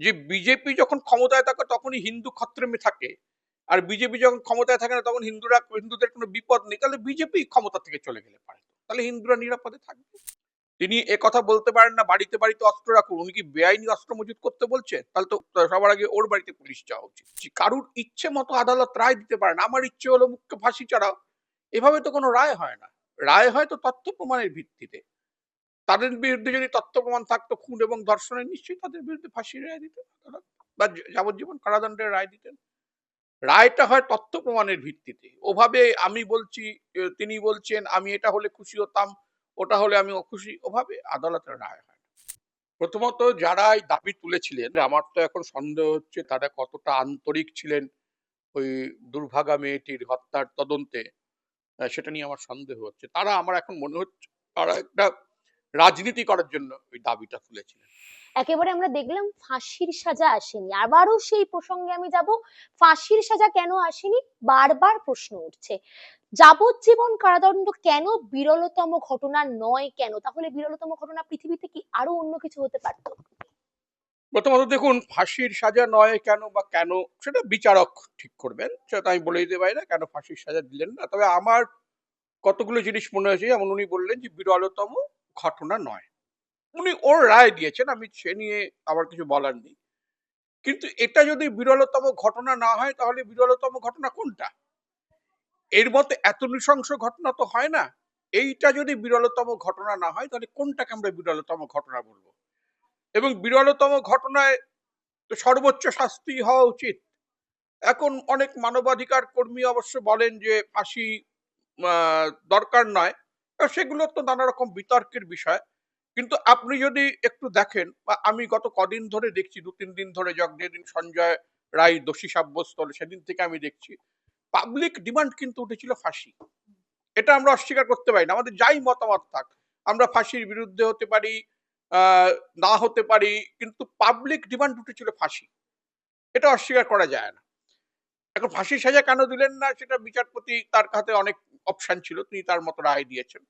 যে বিজেপি যখন ক্ষমতায় থাকে তখনই হিন্দু খত্রেমে থাকে। আর বিজেপি যখন ক্ষমতায় থাকে না তখন হিন্দুরা, হিন্দুদের কোনো বিপদ নেই। তাহলে বিজেপি ক্ষমতা থেকে চলে গেলে পারে তাহলে হিন্দুরা নিরাপদে থাকবে। তিনি কথা বলতে পারেন না, বাড়িতে বাড়িতে অস্ত্র রাখুন। উনি কি বেআইনি অস্ত্র মজুত করতে বলছেন তাহলে তো সবার আগে ওর বাড়িতে পুলিশ যাওয়া উচিত। কারুর ইচ্ছে মতো আদালত রায় দিতে পারে না আমার ইচ্ছে হলো মুখকে ফাঁসি ছাড়াও। এভাবে তো কোনো রায় হয় না। রায় হয় তো তথ্য প্রমাণের ভিত্তিতে। তাদের বিরুদ্ধে যদি তথ্য প্রমাণ থাকতো খুন এবং ধর্ষণের নিশ্চয়ই তাদের বিরুদ্ধে ফাঁসির রায় দিতেন বা যাবজ্জীবন কারাদণ্ডের রায় দিতেন। রায়টা হয় তথ্য প্রমাণের ভিত্তিতে। ওভাবে আমি বলছি তিনি বলছেন, আমি এটা হলে খুশি হতাম, ওটা হলে আমি অখুশি, ওভাবে আদালতের রায় হয় প্রথমত যারা এই দাবি তুলেছিলেন, আমার তো এখন সন্দেহ হচ্ছে তারা কতটা আন্তরিক ছিলেন ওই দুর্ভাগা মেয়েটির হত্যার তদন্তে সেটা নিয়ে আমার সন্দেহ হচ্ছে। তারা, আমার এখন মনে হচ্ছে, তারা একটা রাজনীতি করার জন্য ওই দাবিটা তুলেছিলেন। একেবারে আমরা দেখলাম ফাঁসির সাজা আসেনি। আবারও সেই প্রসঙ্গে আমি যাব। ফাঁসির সাজা কেন আসেনি? বারবার প্রশ্ন উঠছে। যাবজ্জীবন কারাদণ্ড কেন বিরলতম ঘটনা নয় কেন? তাহলে বিরলতম ঘটনা পৃথিবীতে কি আরও অন্য কিছু হতে পারত? প্রথমত দেখুন ফাঁসির সাজা নয় কেন বা কেন সেটা বিচারক ঠিক করবেন। সেটা আমি বলে দিতে পারি না কেন ফাঁসির সাজা দিলেন না। তবে আমার কতগুলো জিনিস মনে হয়েছে যেমন উনি বললেন যে বিরলতম ঘটনা নয়। উনি ওর রায় দিয়েছেন, আমি সে নিয়ে আমার কিছু বলার নেই। কিন্তু এটা যদি বিরলতম ঘটনা না হয়, তাহলে বিরলতম ঘটনা কোনটা? এর মতে এত নৃশংস ঘটনা তো হয় না। এইটা যদি বিরলতম ঘটনা না হয়, তাহলে কোনটাকে আমরা বিরলতম ঘটনা বলব? এবং বিরলতম ঘটনায় তো সর্বোচ্চ শাস্তি হওয়া উচিত। এখন অনেক মানবাধিকার কর্মী অবশ্য বলেন যে ফাঁসি দরকার নয়। সেগুলো তো নানা রকম বিতর্কের বিষয়। কিন্তু আপনি যদি একটু দেখেন, বা আমি গত কদিন ধরে দেখছি, দু তিন দিন ধরে যেদিন সঞ্জয় রায় দোষী সাব্যস্ত সেদিন থেকে আমি দেখছি পাবলিক ডিমান্ড কিন্তু উঠেছিল ফাঁসি। এটা আমরা অস্বীকার করতে পারি না। আমাদের যাই মতামত থাক, আমরা ফাঁসির বিরুদ্ধে হতে পারি না হতে পারি, কিন্তু পাবলিক ডিমান্ড উঠেছিল ফাঁসি। এটা অস্বীকার করা যায় না। এখন ফাঁসির সাজা কেন দিলেন না, সেটা বিচারপতি তার হাতে অনেক অপশন ছিল তিনি তার মতো রায় দিয়েছেন।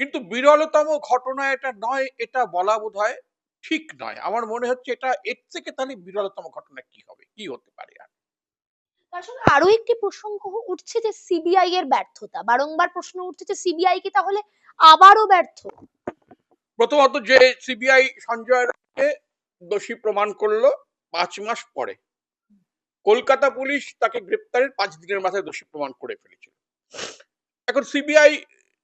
কিন্তু বিরলতম ঘটনা এটা নয় এটা বলা বোধ হয় ঠিক নয়। আমার মনে হচ্ছে এটা এর থেকে তাহলে বিরলতম ঘটনা কি হবে? কি হতে পারে আর? তার সঙ্গে আরও একটি প্রসঙ্গ উঠছে যে সিবিআই এর ব্যর্থতা। বারংবার প্রশ্ন উঠছে যে সিবিআই কি তাহলে আবারও ব্যর্থ? প্রথমত যে সিবিআই সঞ্জয় রায়কে দোষী প্রমাণ করল পাঁচ মাস পরে। কলকাতা পুলিশ তাকে গ্রেপ্তারের পাঁচ দিনের মাথায় দোষী প্রমাণ করে ফেলেছিল। এখন সিবিআই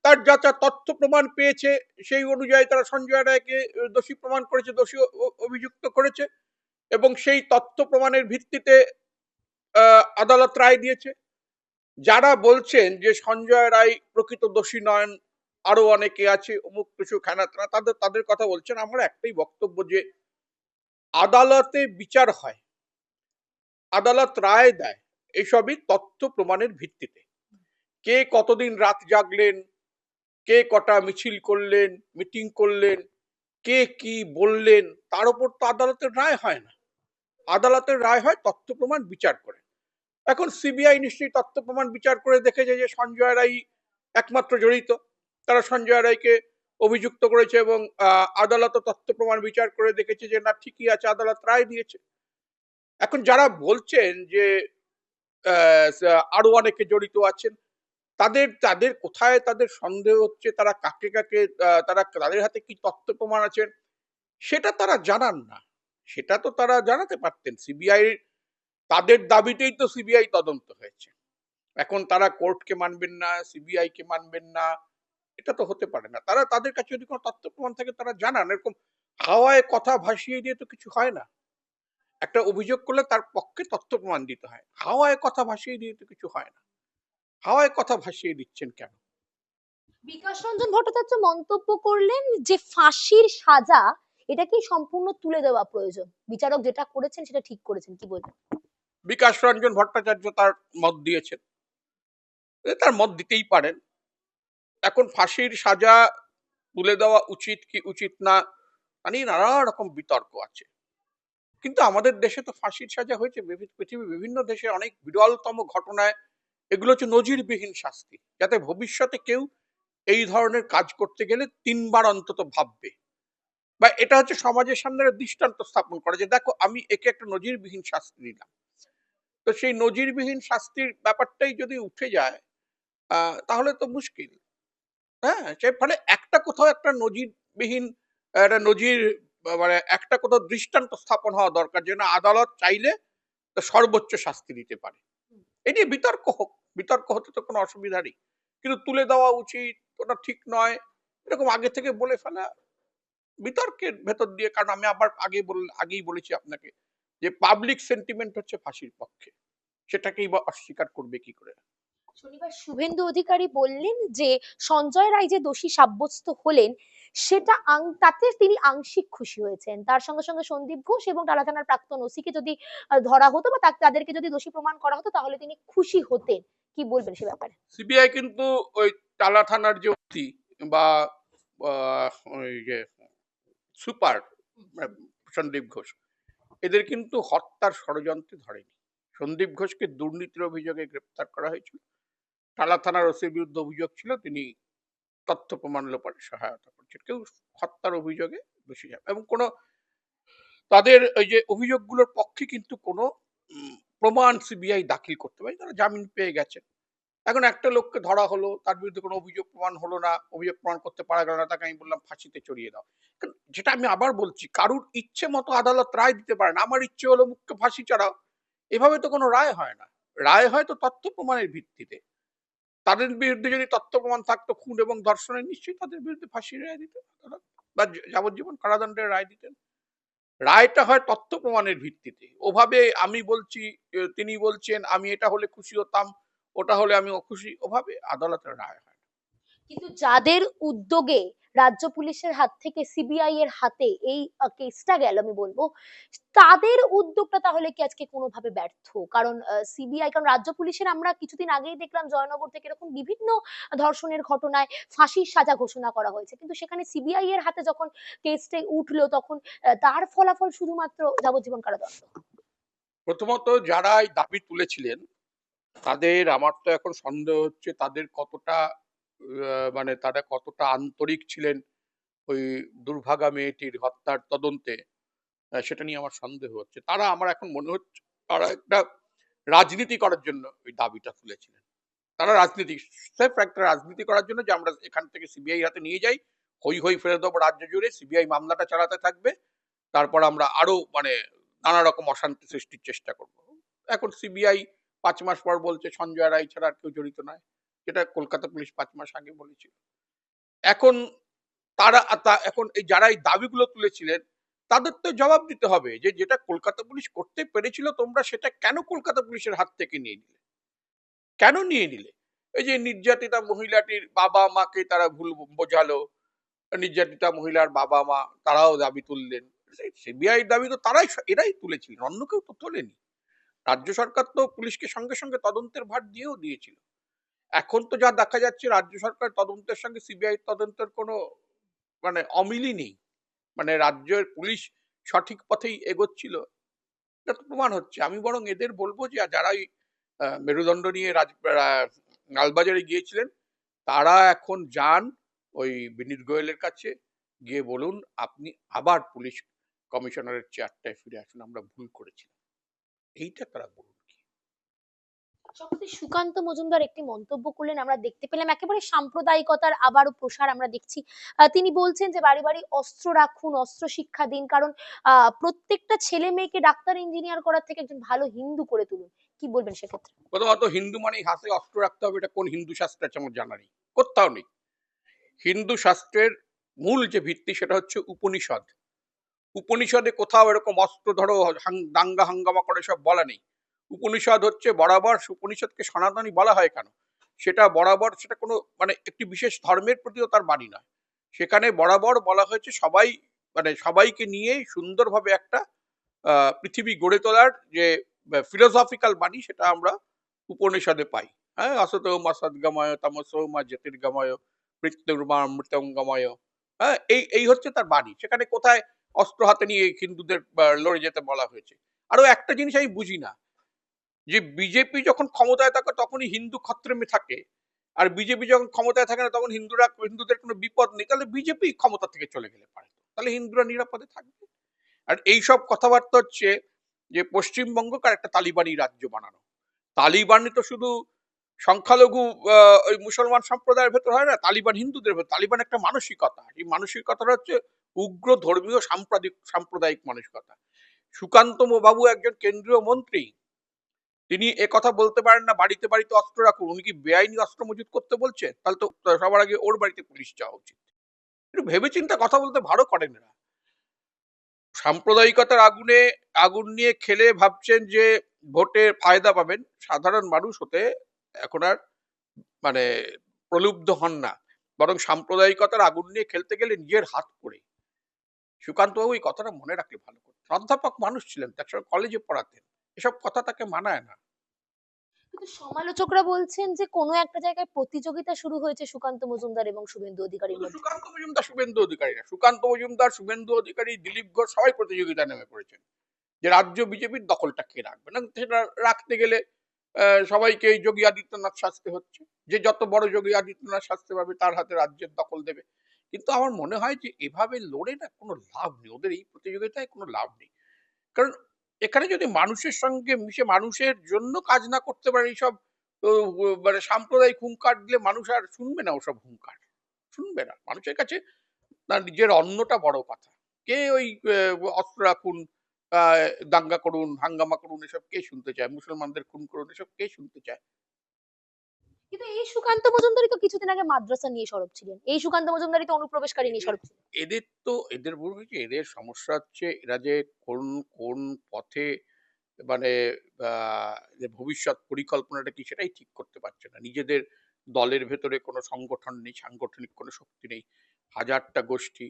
তার যা যা তথ্য প্রমাণ পেয়েছে, সেই অনুযায়ী তারা সঞ্জয় রায়কে দোষী প্রমাণ করেছে, দোষী অভিযুক্ত করেছে এবং সেই তথ্য প্রমাণের ভিত্তিতে আদালত রায় দিয়েছে। যারা বলছেন যে সঞ্জয় রায় প্রকৃত দোষী নন, আরও অনেকে আছে, অমুক কিছু খানাতরা তাদের তাদের কথা বলছেন। আমার একটাই বক্তব্য যে আদালতে বিচার হয়, আদালত রায় দেয়, এসবই তথ্য প্রমাণের ভিত্তিতে। কে কতদিন রাত জাগলেন? কে কটা মিছিল করলেন? মিটিং করলেন? কে কি বললেন? তার উপর তো আদালতের রায় হয় না। আদালতের রায় হয় তথ্য প্রমাণ বিচার করে। এখন সিবিআই নিশ্চয়ই তথ্য প্রমাণ বিচার করে দেখেছে যে সঞ্জয় রায় একমাত্র জড়িত। তারা সঞ্জয় রায়কে অভিযুক্ত করেছে এবং আদালত তথ্য প্রমাণ বিচার করে দেখেছে যে না, ঠিকই আছে, আদালত রায় দিয়েছে। এখন যারা বলছেন যে আরও অনেকে জড়িত আছেন তাদের তাদের কোথায় তাদের সন্দেহ হচ্ছে, তারা কাকে কাকে তারা তাদের হাতে কি তথ্য প্রমাণ আছেন সেটা তারা জানান না। সেটা তো তারা জানাতে পারতেন। সিবিআই তাদের দাবিতেই তো সিবিআই তদন্ত হয়েছে। এখন তারা কোর্টকে মানবেন না সিবিআই কে মানবেন না, এটা তো হতে পারে না। তারা, তাদের কাছে যদি কোনো তথ্য প্রমাণ থাকে, তারা জানান। এরকম হাওয়ায় কথা ভাসিয়ে দিয়ে তো কিছু হয় না। একটা অভিযোগ করলে তার পক্ষে তথ্য প্রমাণ দিতে হয়। হাওয়ায় কথা ভাসিয়ে দিয়ে তো কিছু হয় না। হাওয়ায় কথা ভাসিয়ে দিচ্ছেন কেন? বিকাশ রঞ্জন ভট্টাচার্য মন্তব্য করলেন যে ফাঁসির সাজা এটা কি সম্পূর্ণ তুলে দেওয়া প্রয়োজন। বিচারক যেটা করেছেন সেটা ঠিক করেছেন কি বলবেন? বিকাশ রঞ্জন ভট্টাচার্য তার মত দিয়েছেন। তার মত দিতেই পারেন। এখন ফাঁসির সাজা তুলে দেওয়া উচিত কি উচিত না তা নিয়ে নানা রকম বিতর্ক আছে। কিন্তু আমাদের দেশে তো ফাঁসির সাজা হয়েছে। পৃথিবীর বিভিন্ন দেশে অনেক বিরলতম ঘটনায় এগুলো হচ্ছে নজিরবিহীন শাস্তি যাতে ভবিষ্যতে কেউ এই ধরনের কাজ করতে গেলে তিনবার অন্তত ভাববে। বা এটা হচ্ছে সমাজের সামনে একটা দৃষ্টান্ত স্থাপন করা যে দেখো আমি একে একটা নজিরবিহীন শাস্তি দিলাম তো সেই নজিরবিহীন শাস্তির ব্যাপারটাই যদি উঠে যায় আহ, তাহলে তো মুশকিল। হ্যাঁ সে ফলে একটা কোথাও একটা নজিরবিহীন একটা নজির মানে একটা কোথাও দৃষ্টান্ত স্থাপন হওয়া দরকার যেন আদালত চাইলে সর্বোচ্চ শাস্তি দিতে পারে। এই নিয়ে বিতর্ক হোক। বিতর্ক হতে তো কোনো অসুবিধা নেই কিন্তু তুলে দেওয়া উচিত, ওটা ঠিক নয়, এরকম আগে থেকে বলে ফেলা বিতর্কের ভেতর দিয়ে, কারণ আমি আবার আগে বল, আগেই বলেছি আপনাকে যে পাবলিক সেন্টিমেন্ট হচ্ছে ফাঁসির পক্ষে। সেটাকেই বা অস্বীকার করবে কি করে? শনিবার শুভেন্দু অধিকারী বললেন যে, সঞ্জয় রায় যে দোষী সাব্যস্ত হলেন, সেটা তাতে তিনি আংশিক খুশি হয়েছেন। তার সঙ্গে সঙ্গে সন্দীপ ঘোষ এবং টালা থানার প্রাক্তন ওসিকে যদি ধরা হতো বা তাদেরকে যদি দোষী প্রমাণ করা হতো, তাহলে তিনি খুশি হতেন। কি বলবেন সে ব্যাপারে? সিবিআই কিন্তু ওই টালা থানার যে অতি বা ওই যে সুপার সন্দীপ ঘোষ, এদের কিন্তু হত্যার ষড়যন্ত্রে ধরেনি। সন্দীপ ঘোষকে দুর্নীতির অভিযোগে গ্রেপ্তার করা হয়েছিল। টালা থানার ওসির বিরুদ্ধে অভিযোগ ছিল, তিনি তথ্য প্রমাণ লোপারে সহায়তা করছেন। কেউ হত্যার অভিযোগে দোষী এবং কোনো তাদের ওই যে অভিযোগগুলোর পক্ষে কিন্তু কোনো প্রমাণ সিবিআই দাখিল করতে পারে। তারা জামিন পেয়ে গেছেন। এখন একটা লোককে ধরা হলো, তার বিরুদ্ধে কোনো অভিযোগ প্রমাণ হলো না, অভিযোগ প্রমাণ করতে পারা গেল না, তাকে আমি বললাম ফাঁসিতে চড়িয়ে দাও। যেটা আমি আবার বলছি, কারুর ইচ্ছে মতো আদালত রায় দিতে পারে না আমার ইচ্ছে হলো মুখকে ফাঁসি চড়াও। এভাবে তো কোনো রায় হয় না। রায় হয় তো তথ্য প্রমাণের ভিত্তিতে। তাদের বিরুদ্ধে যদি তথ্য প্রমাণ থাকতো, খুন এবং ধর্ষণের নিশ্চয়ই তাদের বিরুদ্ধে ফাঁসির রায় দিতেন বা যাবজ্জীবন কারাদণ্ডের রায় দিতেন। রায়টা হয় তথ্য প্রমাণের ভিত্তিতে। ওভাবে আমি বলছি তিনি বলছেন, আমি এটা হলে খুশি হতাম, ওটা হলে আমি অখুশি, ওভাবে আদালতের রায় হয় কিন্তু যাদের উদ্যোগে রাজ্য পুলিশের হাত থেকে সিবিআই এর হাতে এই কেসটা গেল, আমি বলব। তাদের উদ্যোগটা তাহলে কি আজকে কোনোভাবে ব্যর্থ? কারণ সিবিআই কারণ রাজ্য পুলিশের আমরা কিছুদিন আগেই দেখলাম জয়নগর থেকে এরকম বিভিন্ন ধর্ষণের ঘটনায় ফাঁসির সাজা ঘোষণা করা হয়েছে। কিন্তু সেখানে সিবিআই এর হাতে যখন কেসটা উঠল তখন তার ফলাফল শুধুমাত্র যাবজ্জীবন কারাদণ্ড। প্রথমত যারা এই দাবি তুলেছিলেন, তাদের আমার তো এখন সন্দেহ হচ্ছে তাদের কতটা মানে তারা কতটা আন্তরিক ছিলেন ওই দুর্ভাগা মেয়েটির হত্যার তদন্তে সেটা নিয়ে আমার সন্দেহ হচ্ছে। তারা আমার এখন মনে হচ্ছে তারা একটা রাজনীতি করার জন্য ওই দাবিটা তুলেছিলেন। তারা রাজনীতি একটা রাজনীতি করার জন্য যে আমরা এখান থেকে সিবিআই হাতে নিয়ে যাই, হই হই ফেলে দেবো রাজ্য জুড়ে, সিবিআই মামলাটা চালাতে থাকবে, তারপর আমরা আরও মানে নানা রকম অশান্তি সৃষ্টির চেষ্টা করব। এখন সিবিআই পাঁচ মাস পর বলছে, সঞ্জয় রায় ছাড়া আর কেউ জড়িত নয়। যেটা কলকাতা পুলিশ পাঁচ মাস আগে বলেছিল। এখন তারা এখন এই যারা এই দাবিগুলো তুলেছিলেন, তাদের তো জবাব দিতে হবে যে যেটা কলকাতা পুলিশ করতে পেরেছিল তোমরা সেটা কেন কলকাতা পুলিশের হাত থেকে নিয়ে নিলে? কেন নিয়ে নিলে? এই যে নির্যাতিতা মহিলাটির বাবা মাকে তারা ভুল বোঝালো, নির্যাতিতা মহিলার বাবা মা তারাও দাবি তুললেন। সিবিআই দাবি তো তারাই, এরাই তুলেছিলেন অন্য কেউ তো তোলেনি। রাজ্য সরকার তো পুলিশকে সঙ্গে সঙ্গে তদন্তের ভার দিয়েও দিয়েছিল। এখন তো যা দেখা যাচ্ছে, রাজ্য সরকার তদন্তের সঙ্গে সিবিআই তদন্তের কোনো মানে অমিলই নেই। মানে রাজ্যের পুলিশ সঠিক পথেই এগোচ্ছিল, এটা তো প্রমাণ হচ্ছে। আমি বরং এদের বলব যে, যারা এই মেরুদণ্ড নিয়ে রাজ লালবাজারে গিয়েছিলেন, তারা এখন যান ওই বিনীত গোয়েলের কাছে, গিয়ে বলুন আপনি আবার পুলিশ কমিশনারের চেয়ারটায় ফিরে আসুন, আমরা ভুল করেছিলাম। এইটা তারা বলুন কি সুকান্ত মজুমদার একটি মন্তব্য করলেন, আমরা দেখতে পেলাম একেবারে সাম্প্রদায়িকতার আবারও প্রসার আমরা দেখছি। তিনি বলছেন যে বাড়ি বাড়ি অস্ত্র রাখুন, অস্ত্র শিক্ষা দিন, কারণ প্রত্যেকটা ছেলে মেয়েকে ডাক্তার ইঞ্জিনিয়ার করার থেকে একজন ভালো হিন্দু করে তুলুন। কি বলবেন সেক্ষেত্রে? প্রথমত হিন্দু মানেই হাতে অস্ত্র রাখতে হবে, এটা কোন হিন্দু শাস্ত্রে আছে আমার জানা নেই। কোথাও নেই। হিন্দু শাস্ত্রের মূল যে ভিত্তি, সেটা হচ্ছে উপনিষদ। উপনিষদে কোথাও এরকম অস্ত্র ধরো দাঙ্গা হাঙ্গামা করে সব বলা নেই। উপনিষদ হচ্ছে বরাবর উপনিষদকে সনাতনী বলা হয় কেন? সেটা বরাবর, সেটা কোনো মানে একটি বিশেষ ধর্মের প্রতিও তার বাণী নয়। সেখানে বরাবর বলা হয়েছে সবাই মানে সবাইকে নিয়ে সুন্দরভাবে একটা পৃথিবী গড়ে তোলার যে ফিলোসফিক্যাল বাণী, সেটা আমরা উপনিষদে পাই। হ্যাঁ অসত মা সদ্গময় তমস মা জ্যোতির্গময় মৃত্যুর মা মৃত্যঙ্গময়। হ্যাঁ এই এই হচ্ছে তার বাণী। সেখানে কোথায় অস্ত্র হাতে নিয়ে হিন্দুদের লড়ে যেতে বলা হয়েছে। আরও একটা জিনিস আমি বুঝি না। যে বিজেপি যখন ক্ষমতায় থাকে, তখনই হিন্দু ক্ষত্রেমে থাকে। আর বিজেপি যখন ক্ষমতায় থাকে না, তখন হিন্দুরা, হিন্দুদের কোনো বিপদ নেই। তাহলে বিজেপি ক্ষমতা থেকে চলে গেলে পারে তাহলে হিন্দুরা নিরাপদে থাকবে। আর এইসব কথাবার্তা হচ্ছে যে পশ্চিমবঙ্গকে একটা তালিবানি রাজ্য বানানো। তালিবানি তো শুধু সংখ্যালঘু ওই মুসলমান সম্প্রদায়ের ভেতর হয় না, তালিবান হিন্দুদের ভেতর। তালিবান একটা মানসিকতা। এই মানসিকতাটা হচ্ছে উগ্র ধর্মীয় সাম্প্রদায়িক সাম্প্রদায়িক মানসিকতা। সুকান্ত বাবু একজন কেন্দ্রীয় মন্ত্রী তিনি এ কথা বলতে পারেন না, বাড়িতে বাড়িতে অস্ত্র রাখুন, উনি কি বেআইনি অস্ত্র মজুত করতে বলছে? তাহলে তো সবার আগে ওর বাড়িতে পুলিশ যাওয়া উচিত। একটু ভেবেচিন্তে কথা বলতে ভালো করেন না সাম্প্রদায়িকতার আগুনে, আগুন নিয়ে খেলে ভাবছেন যে ভোটে ফায়দা পাবেন, সাধারণ মানুষ হতে এখন আর মানে প্রলুব্ধ হন না। বরং সাম্প্রদায়িকতার আগুন নিয়ে খেলতে গেলে নিজের হাত পড়ে সুকান্ত বাবু এই কথাটা মনে রাখলে ভালো করে অধ্যাপক মানুষ ছিলেন, তার সঙ্গে কলেজে পড়াতেন। এসব কথা তাকে মানায় না। কিন্তু সমালোচকরা বলছেন যে কোনো একটা জায়গায় প্রতিযোগিতা শুরু হয়েছে সুকান্ত মজুমদার এবং শুভেন্দু মধ্যে। সুকান্ত মজুমদার শুভেন্দু অধিকারী না। সুকান্ত মজুমদার শুভেন্দু অধিকারী দিলীপ ঘোষ সবাই প্রতিযোগিতায় নেমে পড়েছেন। যে রাজ্য বিজেপির দখলটা কে রাখবে? না সেটা রাখতে গেলে আহ, সবাইকে এই যোগী আদিত্যনাথ শাস্তি হচ্ছে। যে যত বড় যোগী আদিত্যনাথ শাস্তি পাবে তার হাতে রাজ্যের দখল দেবে। কিন্তু আমার মনে হয় যে এভাবে লড়ে না কোনো লাভ নেই। ওদের এই প্রতিযোগিতায় কোনো লাভ নেই। কারণ এখানে যদি মানুষের সঙ্গে মিশে মানুষের জন্য কাজ না করতে পারে এইসব মানে সাম্প্রদায়িক হুঙ্কার দিলে মানুষ আর শুনবে না ওসব হুঙ্কার। শুনবে না। মানুষের কাছে তার নিজের অন্নটা বড় কথা। কে ওই অস্ত্র রাখুন দাঙ্গা করুন, হাঙ্গামা করুন, এসব কে শুনতে চায়? মুসলমানদের খুন করুন, এসব কে শুনতে চায়? কিন্তু এই সুকান্ত মজুমদারই তো কিছুদিন আগে মাদ্রাসা নিয়ে সরব ছিলেন। এই সুকান্ত মজুমদারই তো অনুপ্রবেশকারী নিয়ে সরব ছিলেন। এদের তো, এদের বলব কি এদের সমস্যা হচ্ছে এরা যে কোন কোন পথে মানে যে ভবিষ্যৎ পরিকল্পনাটা কি সেটাই ঠিক করতে পারছে না। নিজেদের দলের ভেতরে কোনো সংগঠন নেই, সাংগঠনিক কোনো শক্তি নেই। হাজারটা গোষ্ঠী।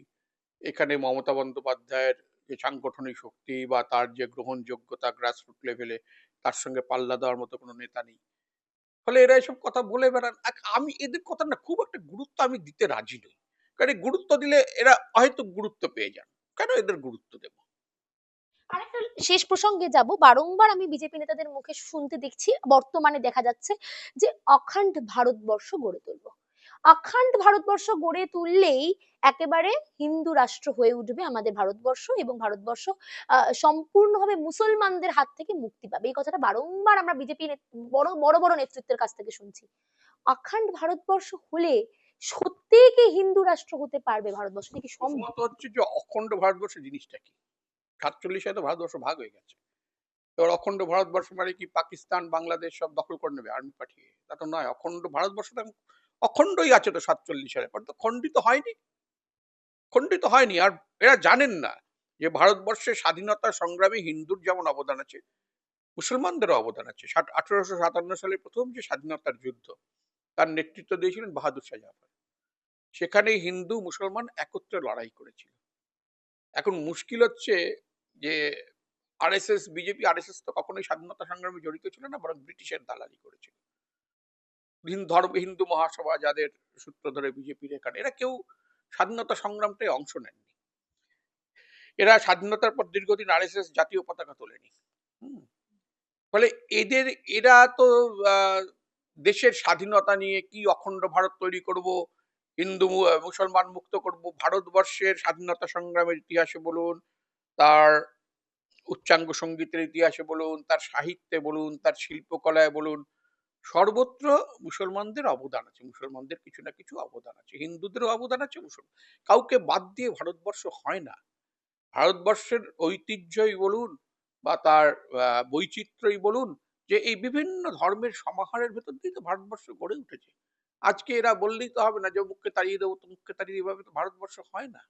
এখানে মমতা বন্দ্যোপাধ্যায়ের যে সাংগঠনিক শক্তি বা তার যে গ্রহণযোগ্যতা গ্রাসরুট লেভেলে তার সঙ্গে পাল্লা দেওয়ার মতো কোনো নেতা নেই। ফলে এরা এসব কথা বলে বেড়ান। আমি এদের কথা না, খুব একটা গুরুত্ব আমি দিতে রাজি নই। কারণ গুরুত্ব দিলে এরা হয়তো গুরুত্ব পেয়ে যান। কেন এদের গুরুত্ব দেব? শেষ প্রসঙ্গে যাব। বারংবার আমি বিজেপি নেতাদের মুখে শুনতে দেখছি, বর্তমানে দেখা যাচ্ছে যে অখণ্ড ভারতবর্ষ গড়ে তুলবো। অখণ্ড ভারতবর্ষ গড়ে তুললেই একেবারে হিন্দু রাষ্ট্র হয়ে উঠবে আমাদের ভারতবর্ষ এবং ভারতবর্ষ সম্পূর্ণভাবে মুসলমানদের হাত থেকে মুক্তি পাবে। এই কথাটা বারংবার আমরা বিজেপি বড় বড় বড় নেতৃত্বের কাছ থেকে শুনছি। অখণ্ড ভারতবর্ষ হলে সত্যি কি হিন্দু রাষ্ট্র হতে পারবে ভারতবর্ষ? কি সম্ভব? হচ্ছে যে অখণ্ড ভারতবর্ষ জিনিসটা কি? সাতচল্লিশ তো ভারতবর্ষ ভাগ হয়ে গেছে। এবার অখণ্ড ভারতবর্ষ মানে কি? পাকিস্তান, বাংলাদেশ সব দখল করে নেবে, আর্মি পাঠিয়ে। তা তো নয়, অখণ্ড ভারতবর্ষ তো অখণ্ডই আছে তো সাতচল্লিশ সালে পর তো খণ্ডিত হয়নি। খণ্ডিত হয়নি, আর এরা জানেন না যে ভারতবর্ষের স্বাধীনতা সংগ্রামে হিন্দুর যেমন অবদান আছে, মুসলমানদেরও অবদান আছে। আঠারোশো সাতান্ন সালে প্রথম যে স্বাধীনতার যুদ্ধ, তার নেতৃত্ব দিয়েছিলেন বাহাদুর শাহ জাফর। সেখানে হিন্দু, মুসলমান একত্রে লড়াই করেছিল। এখন মুশকিল হচ্ছে যে আরএসএস, বিজেপি, আরএসএস তো কখনোই স্বাধীনতা সংগ্রামে জড়িত ছিল না, বরং ব্রিটিশের দালালি করেছিল। ধর্ম হিন্দু মহাসভা যাদের সূত্র ধরে বিজেপির এখানে, এরা কেউ স্বাধীনতা সংগ্রামটায় অংশ নেননি। এরা স্বাধীনতার পর দীর্ঘদিন আরএসএস জাতীয় পতাকা তোলেনি। ফলে এদের, এরা তো দেশের স্বাধীনতা নিয়ে কি অখণ্ড ভারত তৈরি করব, হিন্দু মুসলমান মুক্ত করব, ভারতবর্ষের স্বাধীনতা সংগ্রামের ইতিহাসে বলুন, তার উচ্চাঙ্গ সঙ্গীতের ইতিহাসে বলুন, তার সাহিত্যে বলুন, তার শিল্পকলায় বলুন সর্বত্র মুসলমানদের অবদান আছে, মুসলমানদের কিছু না কিছু অবদান আছে, হিন্দুদেরও অবদান আছে, মুসলমান, কাউকে বাদ দিয়ে ভারতবর্ষ হয় না। ভারতবর্ষের ঐতিহ্যই বলুন বা তার বৈচিত্র্যই বলুন যে এই বিভিন্ন ধর্মের সমাহারের ভেতর দিয়ে তো ভারতবর্ষ গড়ে উঠেছে। আজকে এরা বললেই তো হবে না যে মুখকে তাড়িয়ে দেবো তো মুখকে তাড়িয়ে এভাবে তো ভারতবর্ষ হয় না।